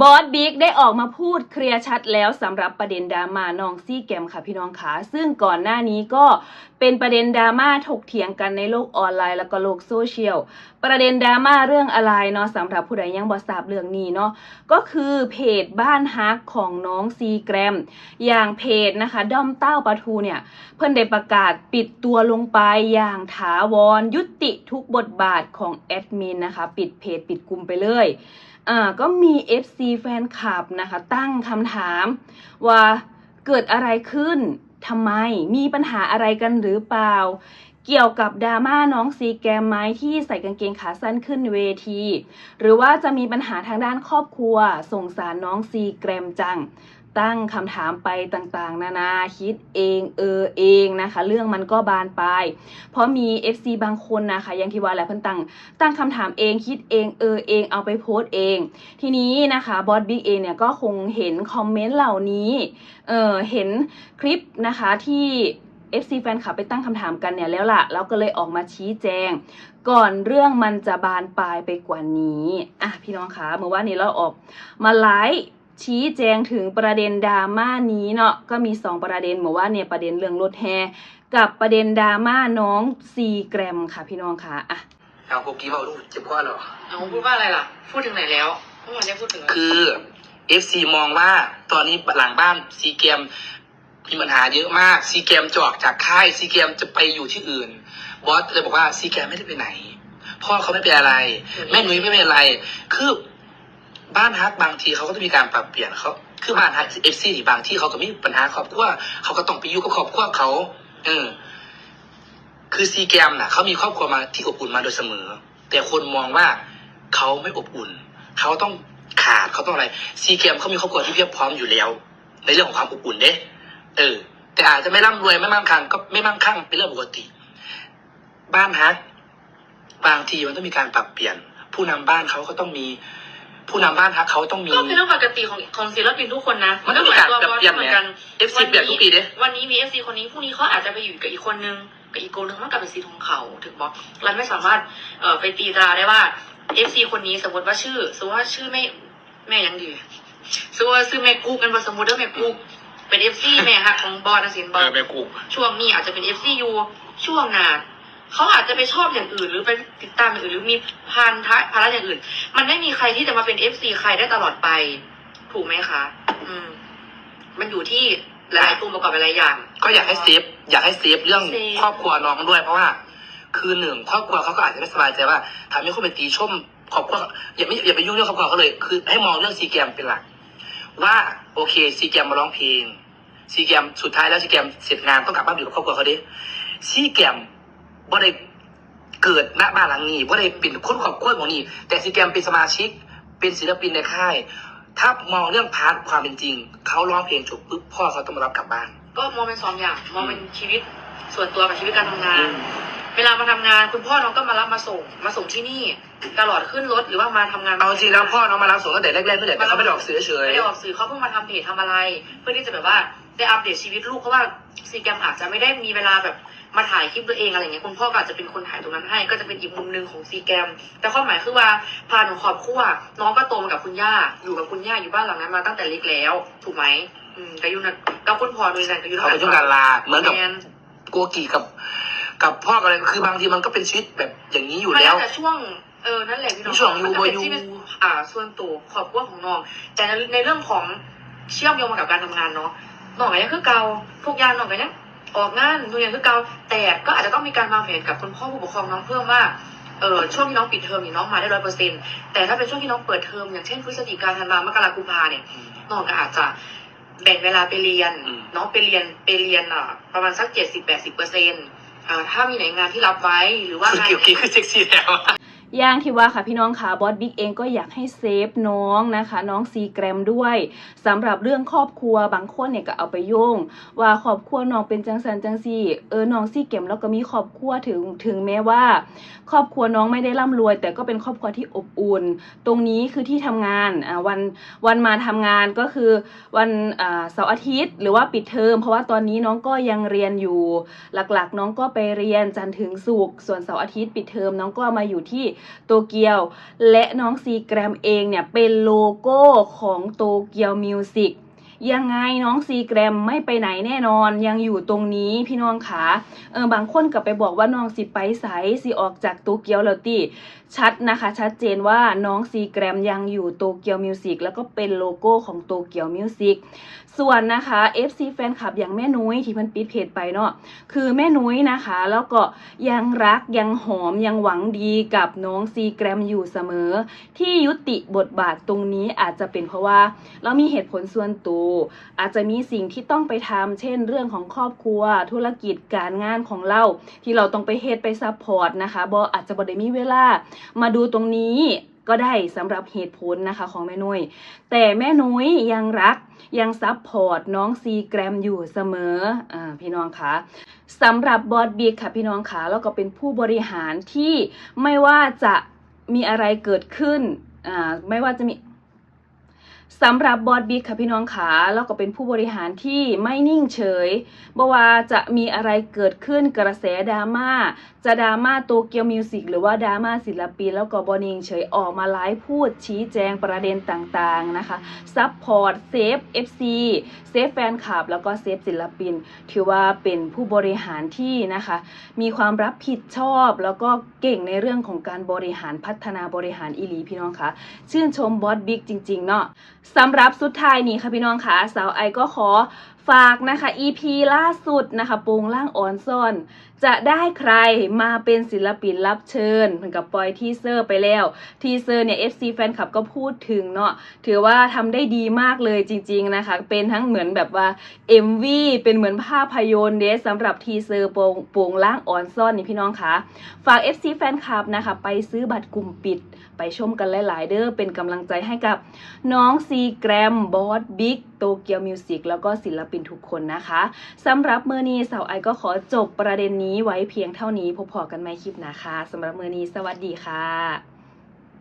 บอสบิ๊กได้ออกมาพูดเคลียร์ชัดแล้วสำหรับประเด็นดราม่าน้องซี่แกมค่ะพี่น้องคะซึ่งก่อนหน้านี้ก็เป็นประเด็นดราม่าถกเถียงกันในโลกออนไลน์แล้วก็โลกโซเชียลประเด็นดราม่าเรื่องอะไรเนาะสำหรับผู้ใดยังบ่ทราบเรื่องนี้เนาะก็คือเพจบ้านฮักของน้องซีแกรม อย่างเพจนะคะด้อมเต้าปลาทูเนี่ยเพิ่นได้ประกาศปิดตัวลงไปอย่างถาวรยุติทุกบทบาทของแอดมินนะคะ ปิดเพจปิดกลุ่มไปเลยอ่าก็มี FC แฟนคลับนะคะ ตั้งคำถามว่าเกิดอะไรขึ้นทำไมมีปัญหาอะไรกันหรือเปล่า เกี่ยวกับดราม่าน้องซีแกมไหมที่ใส่กางเกงขาสั้นขึ้นเวที หรือว่าจะมีปัญหาทางด้านครอบครัวสงสารน้องซีแกรมจัง ตั้งคำถามไปต่างๆ นานาคิดเองเออเองนะคะ เรื่องมันก็บานปลายเพราะมี FC บางคนนะคะย่างที่ว่าแหละเพิ่นตั้งตั้งคำถามเองคิดเองเออเองเอาไปโพสต์เอง ทีนี้นะคะบอสบิ๊กเองเนี่ยก็คงเห็นคอมเมนต์เหล่านี้เออเห็นคลิปนะคะที่ FC แฟนคลับไปตั้งคำถามกันเนี่ยแล้วล่ะแล้วก็เลยออกมาชี้แจง ก่อนเรื่องมันจะบานปลายไปกว่านี้ อะพี่น้องคะเมื่อวานนี้เราออกมาไลฟ์ ชี้แจงถึงประเด็นดราม่านี้เนาะก็มี 2 ประเด็นเมื่อวานเนี่ยประเด็นเรื่องรถแฮกับประเด็นดราม่าน้องซีแกรมค่ะพี่น้องคะอะเอาโกกี้มาลูกเจ็บคอเหรอเอาพูดว่าอะไรล่ะ พูดถึงไหนแล้วเมื่อวานได้พูดถึงอะไรคือ FC มองว่าตอนนี้หลังบ้านซีเกมมีปัญหาเยอะมากซีเกมจะออกจากค่ายซีเกมจะไปอยู่ที่อื่น บอสเลยบอกว่าซีเกมไม่ได้ไปไหนพ่อเขาไม่เป็นอะไร แม่หนุ่ยไม่เป็นอะไร คือ บ้านฮักบางทีเขาก็ต้องมีการปรับเปลี่ยนเขาคือบ้านฮักเอฟซีบางที่เขาก็มีปัญหาครอบครัวเขาก็ต้องไปอยู่กับครอบครัวเขา เออ คือซีแกมน่ะเขามีครอบครัวมาที่อบอุ่นมาโดยเสมอ แต่คนมองว่าเขาไม่อบอุ่น เขาต้องขาดเขาต้องอะไรซีแกมเขามีครอบครัวที่เพียบพร้อมอยู่แล้ว ในเรื่องของความอบอุ่นเด้เออ แต่อาจจะไม่ร่ำรวยไม่มั่งคั่งก็ไม่มั่งคั่งเป็นเรื่องปกติ บ้านฮักบางทีมันต้องมีการปรับเปลี่ยน ผู้นำบ้านเขาก็ต้องมี ผู้นำบ้านฮักเขาต้องมี ก็เป็นเรื่องปกติของของศิลปินทุกคนนะมันก็มีการปรับเปลี่ยนเหมืไงอนกัน FC เปลี่ยนทุกปีเด้ วันนี้มีเอฟซีคนนี้พรุ่งนี้เขาอาจจะไปอยู่กับอีกคนนึงกับอีกคนนึงมันกลับเป็นสีของเขาถึงบอกเราไม่สามารถเอ่อไปตีตราได้ว่าเอฟซีคนนี้สมมติว่าชื่อ สมมติว่าชื่อไม่แม่ยังดีสมมติว่าชื่อแม่กุ๊กกันว่าสมมติว่าแม่กุ๊กเป็นเอฟซีแม่ฮักของบอลนะสินบเออล อแม่กู ช่วงนี้อาจจะเป็น FC อยู่ช่วงหน้า เขาอาจจะไปชอบอย่างอื่น หรือไปติดตามอย่างอื่นหรือมีพันธะภาระอย่างอื่น มันไม่มีใครที่จะมาเป็น FC ใครได้ตลอดไป ถูกไหมคะ อืม มันอยู่ที่หลายๆตัวประกอบหลายๆอย่าง ก็อยากให้เซฟอยากให้เซฟเรื่องเซฟ ครอบครัวน้องด้วยเพราะว่า คือหนึ่งครอบครัวเขาก็อาจจะไม่สบายใจว่าทำให้คนไปตีชมครอบครัวอย่าไม่อย่าไปยุ่งเรื่องครอบครัวเขาเลย คือ ให้มองเรื่องซีเกมเป็นหลักว่าโอเคซีเกมมาร้องเพลงซีเกมสุดท้ายแล้วซีเกมเสร็จงานต้องกลับบ้านอยู่กับครอบครัวเขาดิซีเกม บ่ได้เกิดณบ้านหลังนี้บ่ได้เป็นคนครอบครัวของนี้แต่ซีเกมเป็นสมาชิก เป็นศิลปินในค่าย ถ้ามองเรื่องพาร์ทความเป็นจริง เขาร้องเพลงจบปุ๊บพ่อเขาต้องมารับกลับบ้าน ก็มองเป็นสองอย่างมองเป็นชีวิตส่วนตัวกับชีวิตการทำงานอืมเวลามาทำงานคุณพ่อน้องก็มารับมาส่งมาส่งที่นี่ ตลอดขึ้นรถหรือว่ามาทำงานเอาจริงแล้วพ่อน้องมารับส่งตั้งแต่แรกๆตั้งแต่เขาไม่ได้ออกสื่อเฉย ไม่ได้ออกสื่อเขาเพิ่งมาทำเพจทำอะไร เพื่อที่จะแบบว่าได้อัปเดตชีวิตลูกเพราะว่าซีแกรมอาจจะไม่ได้มีเวลาแบบมาถ่ายคลิปตัวเองอะไรเงี้ยคุณพ่อก็อาจจะเป็นคนถ่ายตรงนั้นให้ ก็จะเป็นอีกมุมหนึ่งของซีแกรมแต่ความหมายคือว่าพาหนูขอบครัวน้องก็โตมากับคุณย่าอยู่กับคุณย่าอยู่บ้านหลังนั้นมาตั้งแต่เล็กแล้ว ถูกไหมอืมก็อยู่นั่นก็คุณพ่อโดยนั่นก็อยู่เขาเป็นช่วงการลาเหมือนกับแมนโกกีกับ กับพ่ออะไรคือบางทีมันก็เป็นชีวิตแบบอย่างนี้อยู่มันแล้วแต่ช่วง เออนั่นแหละพี่น้องช่วงอยู่มันก็เป็นบ่อยู่ ที่เป็นอ่า ส่วนตัวขอบครัวของน้อง แต่ในในเรื่องของเชื่อมโยงมากับการทำงานเนาะน้องก็ยังคือเก่าทุกอย่างน้องก็ยังออกงานหนูยังคือเก่าแต่ก็อาจจะต้องมีการวางแผนกับคุณพ่อผู้ปกครองน้องเพิ่มว่าเออช่วงที่น้องปิดเทอมนี่น้องมาได้ร้อยเปอร์เซ็นแต่ถ้าเป็นช่วงที่น้องเปิดเทอมอย่างเช่นพฤศจิกาธันวามกราคมกุมภาเนี่ย น้องก็อาจจะแบ่งเวลาไปเรียนอืมน้องไปเรียนไปเรียนอะประมาณสักเจ็ดสิบแปดสิบเปอร์เซ็นอ่าถ้ามีไหนงานที่รับไว้หรือว่าคืองานเกี่ยวกีคือเซ็กซี่แล้ว อย่างที่ว่าค่ะพี่น้องค่ะบอสบิ๊กเองก็อยากให้เซฟน้องนะคะ น้องซีแกรมด้วยสำหรับเรื่องครอบครัวบางคนเนี่ยก็เอาไปโยง ว่าครอบครัวน้องเป็นจังสันจังซีเออน้องซีแกรมแล้วก็มีครอบครัวถึงถึงแม้ว่า ครอบครัวน้องไม่ได้ร่ำรวย แต่ก็เป็นครอบครัวที่อบอุ่น ตรงนี้คือที่ทำงานอ่าวันวันมาทำงานก็คือวันอ่าเสาร์อาทิตย์ หรือว่าปิดเทอมเพราะว่าตอนนี้น้องก็ยังเรียนอยู่หลักๆ น้องก็ไปเรียนจันทร์ถึงศุกร์ส่วนเสาร์อาทิตย์ปิดเทอมน้องก็มาอยู่ที่โตเกียว และน้องซีแกรมเองเนี่ยเป็นโลโก้ของโตเกียวมิวสิกยังไงน้องซีแกรมไม่ไปไหนแน่นอนยังอยู่ตรงนี้พี่น้องขาเออบางคนกลับไปบอกว่าน้องสิไปไสสิออกจากโตเกียวแล้วติชัดนะคะ ชัดเจนว่าน้องซีแกรมยังอยู่โตเกียวมิวสิกแล้วก็เป็นโลโก้ของโตเกียวมิวสิกส่วนนะคะ FC แฟนคลับอย่างแม่นุ้ยที่เพิ่นปิดเพจไปเนาะคือแม่นุ้ยนะคะ แล้วก็ยังรักยังหอมยังหวังดีกับน้องซีแกรมอยู่เสมอ ที่ยุติบทบาทตรงนี้อาจจะเป็นเพราะว่า เรามีเหตุผลส่วนตัวอาจจะมีสิ่งที่ต้องไปทำเช่น เรื่องของครอบครัว ธุรกิจการงานของเราที่เราต้องไปเฮ็ดไปซัพพอร์ตนะคะบออาจจะบ่ได้มีเวลามาดูตรงนี้ ก็ได้สำหรับเหตุผลนะคะของแม่นุ้ยแต่แม่นุ้ยยังรักยังซับพอร์ตน้องซีแกรมอยู่เสมออพี่น้องคะสำหรับบอสบีค่ะพี่น้องคะแล้วก็เป็นผู้บริหารที่ไม่ว่าจะมีอะไรเกิดขึ้นไม่ว่าจะมี สำหรับบอสบิ๊กค่ะพี่น้องขาแล้วก็เป็นผู้บริหารที่ไม่นิ่งเฉยบ่ว่าจะมีอะไรเกิดขึ้นกระแสดราม่าจะดราม่าโตเกียวมิวสิกหรือว่าดราม่าศิลปินแล้วก็บอนิ่งเฉยออกมาไลฟ์พูดชี้แจงประเด็นต่างๆนะคะซัพพอร์ตเซฟ FC เซฟแฟนคลับแล้วก็เซฟศิลปิน ถือว่าเป็นผู้บริหารที่นะคะ มีความรับผิดชอบแล้วก็เก่งในเรื่องของการบริหารพัฒนาบริหารอีลีพี่น้องคะชื่นชมบอสบิ๊กจริงๆเนาะสำหรับสุดท้ายนี้ค่ะพี่น้องค่ะสาวไอก็ขอฝากนะคะ EP ล่าสุดนะคะโปงล่างอ่อนซ่อน จะได้ใครมาเป็นศิลปินรับเชิญเหมือนกับปล่อยทีเซอร์ไปแล้ว ทีเซอร์เนี่ย FC แฟนคลับก็พูดถึงเนาะถือว่าทำได้ดีมากเลยจริง ๆนะคะ เป็นทั้งเหมือนแบบว่า MV เป็นเหมือนภาพยนตร์เดสสำหรับทีเซอร์โปงโปงล่างอ่อนซ่อนนี่พี่น้องคะฝาก FC แฟนคลับนะคะไปซื้อบัตรกลุ่มปิด ไปชมกันหลายๆ เด้อเป็นกำลังใจให้กับน้องซีแกรมบอสบิ๊ก โตเกียวมิวสิกแล้วก็ศิลปินทุกคนนะคะสำหรับเมื่อนี้สาวไอก็ขอจบประเด็นนี้ไว้เพียงเท่านี้พบพอกันใหม่คลิปนะคะสำหรับเมื่อนี้สวัสดีค่ะ